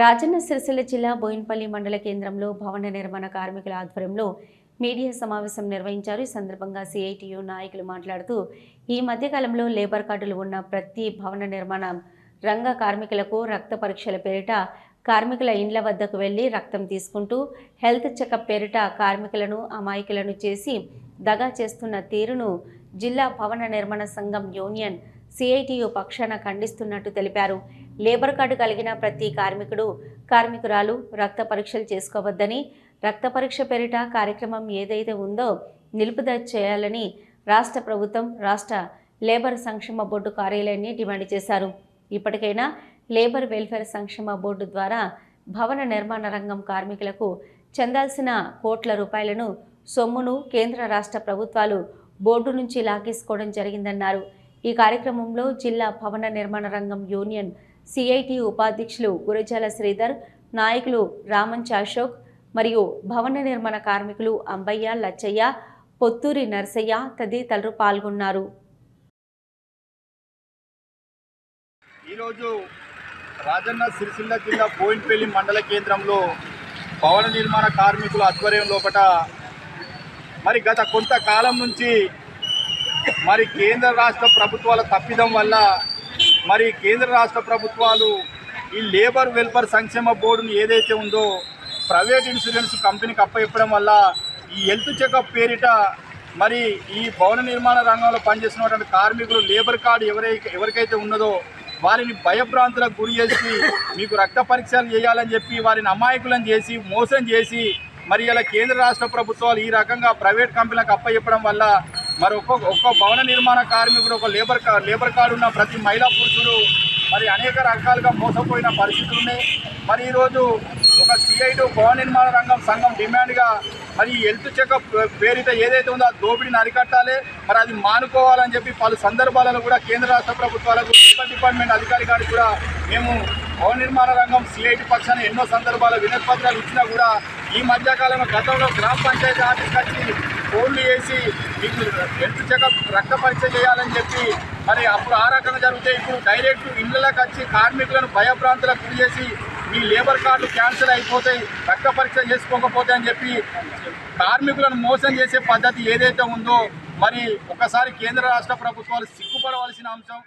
రాజన్న సిరిసిల్ల జిల్లా బోయిన్పల్లి మండల కేంద్రంలో భవన నిర్మాణ కార్మికుల ఆధ్వర్యంలో మీడియా సమావేశం నిర్వహించారు. ఈ సందర్భంగా సిఐటియు నాయకులు మాట్లాడుతూ ఈ మధ్యకాలంలో లేబర్ కార్డులు ఉన్న ప్రతి భవన నిర్మాణ రంగ కార్మికులకు రక్త పరీక్షల పేరిట కార్మికుల ఇండ్ల వద్దకు వెళ్ళి రక్తం తీసుకుంటూ హెల్త్ చెకప్ పేరిట కార్మికులను అమాయకులను చేసి దగా చేస్తున్న తీరును జిల్లా భవన నిర్మాణ సంఘం యూనియన్ సిఐటియు పక్షాన ఖండిస్తున్నట్టు తెలిపారు. లేబర్ కార్డు కలిగిన ప్రతి కార్మికుడు కార్మికురాలు రక్త పరీక్షలు చేసుకోవద్దని రక్త పరీక్ష పేరిట కార్యక్రమం ఏదైతే ఉందో నిలుపుదల చేయాలని రాష్ట్ర ప్రభుత్వం రాష్ట్ర లేబర్ సంక్షేమ బోర్డు కార్యాలయాన్ని డిమాండ్ చేశారు. ఇప్పటికైనా లేబర్ వెల్ఫేర్ సంక్షేమ బోర్డు ద్వారా భవన నిర్మాణ రంగం కార్మికులకు చెందాల్సిన కోట్ల రూపాయలను సొమ్మును కేంద్ర రాష్ట్ర ప్రభుత్వాలు బోర్డు నుంచి లాగేసుకోవడం జరిగిందన్నారు. ఈ కార్యక్రమంలో జిల్లా భవన నిర్మాణ రంగం యూనియన్ సిఐటి ఉపాధ్యక్షులు గురజాల శ్రీధర్ నాయకులు రామంచ్ అశోక్ మరియు భవన నిర్మాణ కార్మికులు అంబయ్య లచ్చయ్య పొత్తూరి నర్సయ్య తదితరులు పాల్గొన్నారు. ఈరోజు రాజన్న సిరిసిల్ల జిల్లా బోయిన్పల్లి మండల కేంద్రంలో భవన నిర్మాణ కార్మికుల ఆధ్వర్యం లోపల మరి గత కొంతకాలం నుంచి మరి కేంద్ర రాష్ట్ర ప్రభుత్వాల తప్పిదం వల్ల మరి కేంద్ర రాష్ట్ర ప్రభుత్వాలు ఈ లేబర్ వెల్ఫేర్ సంక్షేమ బోర్డును ఏదైతే ఉందో ప్రైవేట్ ఇన్సూరెన్స్ కంపెనీకి అప్పచెప్పడం వల్ల ఈ హెల్త్ చెకప్ పేరిట మరి ఈ భవన నిర్మాణ రంగంలో పనిచేస్తున్నటువంటి కార్మికులు లేబర్ కార్డు ఎవరైతే ఎవరికైతే ఉన్నదో వారిని భయభ్రాంతులకు గురి చేసి మీకు రక్త పరీక్షలు చేయాలని చెప్పి వారిని అమాయకులను చేసి మోసం చేసి మరి ఇలా కేంద్ర రాష్ట్ర ప్రభుత్వాలు ఈ రకంగా ప్రైవేట్ కంపెనీలకు అప్పచెప్పడం వల్ల మరి ఒక్కొక్క ఒక్క భవన నిర్మాణ కార్మికుడు ఒక లేబర్ కార్డు లేబర్ కార్డు ఉన్న ప్రతి మహిళా పురుషుడు మరి అనేక రకాలుగా మోసపోయిన పరిస్థితులు ఉన్నాయి. మరి ఈరోజు ఒక సిఐటు భవన నిర్మాణ రంగం సంఘం డిమాండ్గా మరి హెల్త్ చెకప్ పేరిట ఏదైతే ఉందో ఆ దోపిడీని అరికట్టాలి. మరి అది మానుకోవాలని చెప్పి పలు సందర్భాలలో కూడా కేంద్ర రాష్ట్ర ప్రభుత్వాలకు మున్సిపల్ డిపార్ట్మెంట్ అధికారి గారికి కూడా మేము భవన నిర్మాణ రంగం సిఐటి పక్షాన ఎన్నో సందర్భాల వినతి పత్రాలు ఇచ్చినా కూడా ఈ మధ్యకాలంలో గతంలో గ్రామ పంచాయతీ ఆఫీస్కి వచ్చి ఫోన్లు చేసి మీకు హెల్త్ చెకప్ రక్త పరీక్ష చేయాలని చెప్పి మరి అప్పుడు ఆ రకంగా జరిగితే ఇప్పుడు డైరెక్ట్ ఇళ్ళకి వచ్చి కార్మికులను భయభ్రాంతులకు గురి చేసి మీ లేబర్ కార్డులు క్యాన్సిల్ అయిపోతాయి రక్త పరీక్ష చేసుకోకపోతే అని చెప్పి కార్మికులను మోసం చేసే పద్ధతి ఏదైతే ఉందో మరి ఒకసారి కేంద్ర రాష్ట్ర ప్రభుత్వాలు సిగ్గుపడవలసిన అంశం.